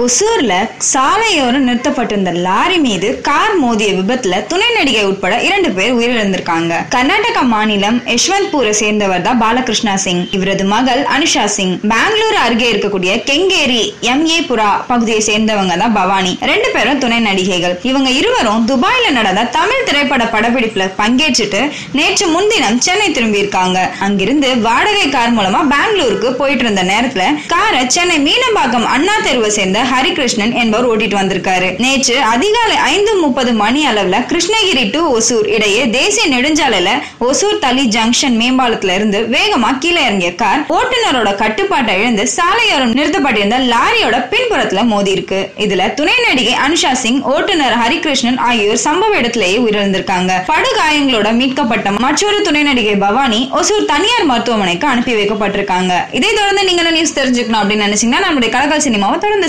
ஒசூர்ல சாலையோரம் நிறுத்தப்பட்டிருந்த லாரி மீது கார் மோதிய விபத்துல துணை நடிகை உட்பட இரண்டு பேர் உயிரிழந்திருக்காங்க. கர்நாடகா மாநிலம் யஷ்வந்த்பூரை சேர்ந்தவர் தான் பாலகிருஷ்ணா சிங். இவரது மகள் அனுஷா சிங். பெங்களூரு அருகே இருக்கக்கூடிய கெங்கேரி எம் ஏ புரா பகுதியை சேர்ந்தவங்க தான் பவானி. ரெண்டு பேரும் துணை நடிகைகள். இவங்க இருவரும் துபாயில நடந்த தமிழ் திரைப்பட படப்பிடிப்புல பங்கேற்றுட்டு நேற்று முன்தினம் சென்னை திரும்பியிருக்காங்க. அங்கிருந்து வாடகை கார் மூலமா பெங்களூருக்கு போயிட்டு இருந்த நேரத்துல காரை சென்னை மீனம்பாக்கம் அண்ணா தெருவை சேர்ந்த ஹரிகிருஷ்ணன் என்பவர் ஓட்டிட்டு வந்திருக்காரு. நேற்று அதிகாலை ஐந்து முப்பது மணி அளவுல கிருஷ்ணகிரி டு ஒசூர் இடையே தேசிய நெடுஞ்சாலையில ஒசூர் தளி ஜங்ஷன் மேம்பாலத்துல இருந்து வேகமா கீழே இறங்கிய கார் ஓட்டுநரோட கட்டுப்பாட்டை இழந்து சாலையோரம் நிறுத்தப்பட்டிருந்த லாரியோட பின்புறத்துல மோதி இருக்கு இதுல துணை நடிகை அனுஷா சிங் ஓட்டுநர் ஹரிகிருஷ்ணன் ஆகியோர் சம்பவ இடத்திலேயே உயிரிழந்திருக்காங்க. படுகாயங்களோட மீட்கப்பட்ட மற்றொரு துணை நடிகை பவானி ஒசூர் தனியார் மருத்துவமனைக்கு அனுப்பி வைக்கப்பட்டிருக்காங்க. இதை தொடர்ந்து நீங்க நியூஸ் தெரிஞ்சுக்கணும் அப்படின்னு நினைச்சீங்கன்னா நம்மளுடைய கடகால் சினிமாவை தொடர்ந்து